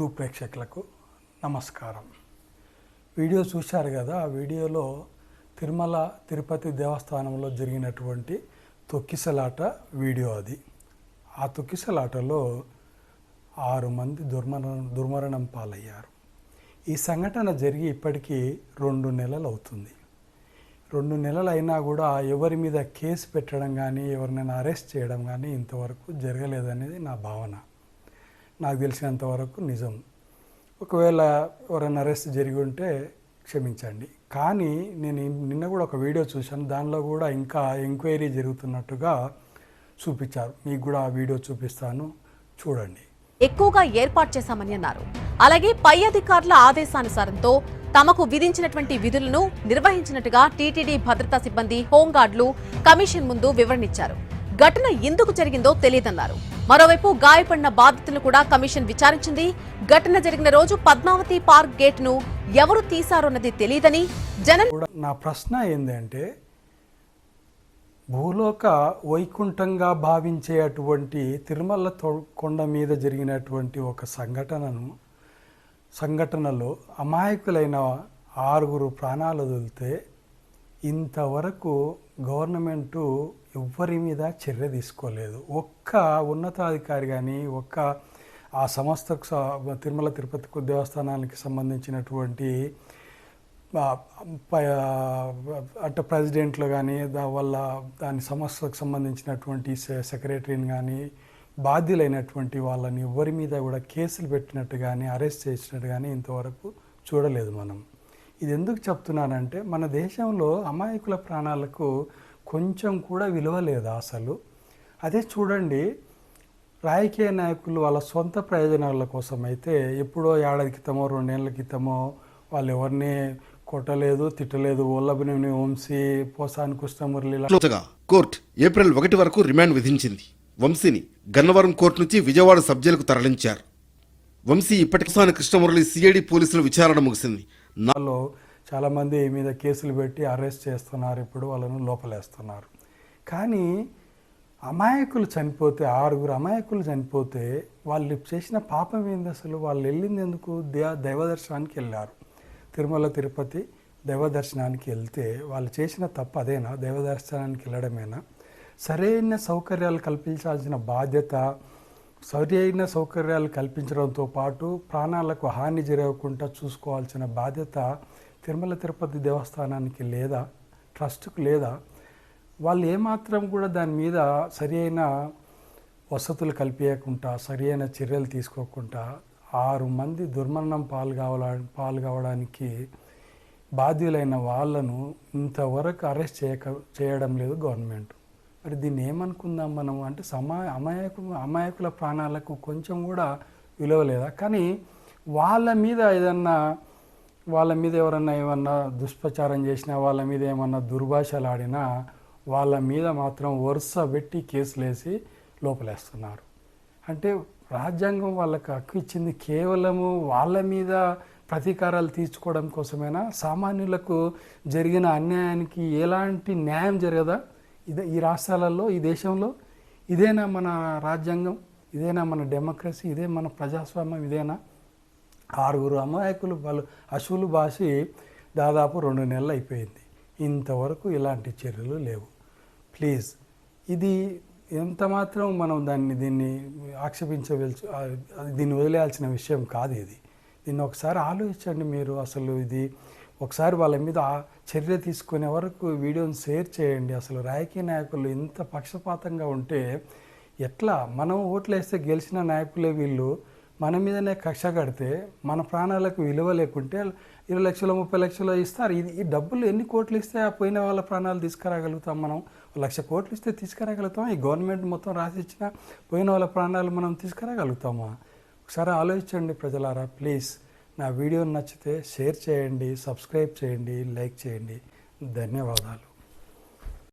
YouTube ప్రేక్షకులకు నమస్కారం. Video చూశారు కదా ఆ వీడియోలో తిరుమల తిరుపతి దేవస్థానంలో జరిగినటువంటి తొక్కిసలాట వీడియో అది. ఆ తొక్కిసలాటలో ఆరు మంది దుర్మరణం దుర్మరణం పాలయ్యారు. ఈ సంఘటన జరిగి ఇప్పటికీ రెండు నెలలు అవుతుంది. రెండు నెలలు అయినా కూడా ఎవరి మీద కేసు పెట్టడం కానీ ఎవరినైనా అరెస్ట్ చేయడం కానీ ఇంతవరకు జరగలేదనేది నా భావన. నాకు తెలిసినంత వరకు నిజం. ఒకవేళ ఎవరైనా అరెస్ట్ జరిగి ఉంటే క్షమించండి. కానీ నేను నిన్న కూడా ఒక వీడియో చూశాను. దానిలో కూడా ఇంకా ఎంక్వైరీ జరుగుతున్నట్టుగా చూపించారు. మీకు కూడా ఆ వీడియో చూపిస్తాను. చూడండి. ఎక్కువగా ఏర్పాటు చేశామని అన్నారు. అలాగే పై అధికారుల ఆదేశానుసారంతో తమకు విధించినటువంటి విధులను నిర్వహించినట్టుగా టీటీడీ భద్రతా సిబ్బంది హోంగార్డులు కమిషన్ ముందు వివరణిచ్చారు. ఘటన ఎందుకు జరిగిందో తెలియదన్నారు. మరోవైపు గాయపడిన బాధితులను కూడా కమిషన్ విచారించింది. ఘటన జరిగిన రోజు పద్మావతి పార్క్ గేట్ను ఎవరు తీశారన్నది తెలియదని జనం కూడా నా ప్రశ్న ఏంటంటే భూలోక వైకుంఠంగా భావించే అటువంటి తిరుమల తో- కొండ మీద జరిగినటువంటి ఒక సంఘటనను సంఘటనలో అమాయకులైన ఆరుగురు ప్రాణాలు వదిలితే ఇంతవరకు గవర్నమెంటు ఎవ్వరి మీద చర్య తీసుకోలేదు. ఒక్క ఉన్నతాధికారి కానీ ఒక్క ఆ సంస్థకు తిరుమల తిరుపతి దేవస్థానానికి సంబంధించినటువంటి అట్ట అంటే ప్రెసిడెంట్లు కానీ దాని వల్ల దాని సంస్థకు సంబంధించినటువంటి సెక్రటరీని కానీ బాధ్యులైనటువంటి వాళ్ళని ఎవరి మీద కూడా కేసులు పెట్టినట్టు కానీ అరెస్ట్ చేసినట్టు కానీ ఇంతవరకు చూడలేదు మనం. ఇది ఎందుకు చెప్తున్నానంటే మన దేశంలో అమాయకుల ప్రాణాలకు కొంచెం కూడా విలువ లేదు అసలు. అదే చూడండి రాజకీయ నాయకులు వాళ్ళ సొంత ప్రయోజనాల కోసం అయితే ఎప్పుడో ఏడాది క్రితమో రెండేళ్ళ క్రితమో వాళ్ళు ఎవరిని కొట్టలేదు తిట్టలేదు. ఓల్లభిని వంశీ పోసాని కృష్ణమురళి కోర్టు ఏప్రిల్ ఒకటి వరకు రిమాండ్ విధించింది. వంశీని గన్నవరం కోర్టు నుంచి విజయవాడ సబ్ జైలుకు తరలించారు. వంశీ ఇప్పటికి కృష్ణమురళి సిఐడి పోలీసుల విచారణ ముగిసింది. నాలో చాలామంది మీద కేసులు పెట్టి అరెస్ట్ చేస్తున్నారు ఇప్పుడు వాళ్ళను లోపలేస్తున్నారు. కానీ అమాయకులు చనిపోతే ఆరుగురు అమాయకులు చనిపోతే వాళ్ళు చేసిన పాపం ఏంది అసలు? వాళ్ళు వెళ్ళింది ఎందుకు? దే దైవ దర్శనానికి వెళ్ళారు. తిరుమల తిరుపతి దైవ దర్శనానికి వెళ్తే వాళ్ళు చేసిన తప్పు అదేనా? దైవ దర్శనానికి వెళ్ళడమేనా? సరైన సౌకర్యాలు కల్పించాల్సిన బాధ్యత సరైన సౌకర్యాలు కల్పించడంతో పాటు ప్రాణాలకు హాని జరగకుండా చూసుకోవాల్సిన బాధ్యత తిరుమల తిరుపతి దేవస్థానానికి లేదా ట్రస్ట్కు లేదా వాళ్ళు ఏమాత్రం కూడా దాని మీద సరి అయిన వసతులు కల్పించకుండా సరి అయిన చర్యలు తీసుకోకుండా ఆరు మంది దుర్మరణం పాలు కావాల పాలు కావడానికి బాధ్యులైన వాళ్ళను ఇంతవరకు అరెస్ట్ చేయక చేయడం లేదు గవర్నమెంట్. మరి దీన్ని ఏమనుకుందాం మనం? అంటే సమా అమాయకు అమాయకుల ప్రాణాలకు కొంచెం కూడా విలువ లేదా కానీ వాళ్ళ మీద ఏదన్నా వాళ్ళ మీద ఎవరన్నా ఏమన్నా దుష్ప్రచారం చేసినా వాళ్ళ మీద ఏమన్నా దుర్భాషలు ఆడినా వాళ్ళ మీద మాత్రం వరుస పెట్టి కేసులేసి లోపలేస్తున్నారు. అంటే రాజ్యాంగం వాళ్ళకి హక్కు ఇచ్చింది కేవలము వాళ్ళ మీద ప్రతీకారాలు తీర్చుకోవడం కోసమేనా? సామాన్యులకు జరిగిన అన్యాయానికి ఎలాంటి న్యాయం జరగదా? ఇదే ఈ రాష్ట్రాలలో ఈ దేశంలో ఇదేనా మన రాజ్యాంగం ఇదేనా మన డెమోక్రసీ ఇదే మన ప్రజాస్వామ్యం ఇదేనా? ఆరుగురు అమాయకులు వాళ్ళు అశువులు బాసి దాదాపు రెండు నెలలు అయిపోయింది. ఇంతవరకు ఇలాంటి చర్యలు లేవు. ప్లీజ్ ఇది ఎంత మాత్రం మనం దాన్ని దీన్ని ఆక్షేపించవలసి దీన్ని వదిలేయాల్సిన విషయం కాదు ఇది. దీన్ని ఒకసారి ఆలోచించండి మీరు అసలు ఇది ఒకసారి వాళ్ళ మీద చర్య తీసుకునే వరకు వీడియోని షేర్ చేయండి. అసలు రాజకీయ నాయకులు ఇంత పక్షపాతంగా ఉంటే ఎట్లా? మనం ఓట్లు వేస్తే గెలిచిన నాయకులే వీళ్ళు. మన మీదనే కక్ష కడితే మన ప్రాణాలకు విలువ లేకుంటే ఇరవై లక్షలు ముప్పై లక్షలు ఇస్తారు. ఇది ఈ డబ్బులు ఎన్ని కోట్లు ఇస్తే ఆ పోయిన వాళ్ళ ప్రాణాలు తీసుకురాగలుగుతాం మనం? లక్ష కోట్లు ఇస్తే తీసుకురాగలుగుతాం ఈ గవర్నమెంట్ మొత్తం రాసిచ్చిన పోయిన వాళ్ళ ప్రాణాలు మనం తీసుకురాగలుగుతామా? ఒకసారి ఆలోచించండి ప్రజలారా ప్లీజ్. నా వీడియో నచ్చితే షేర్ చేయండి సబ్స్క్రైబ్ చేయండి లైక్ చేయండి. ధన్యవాదాలు.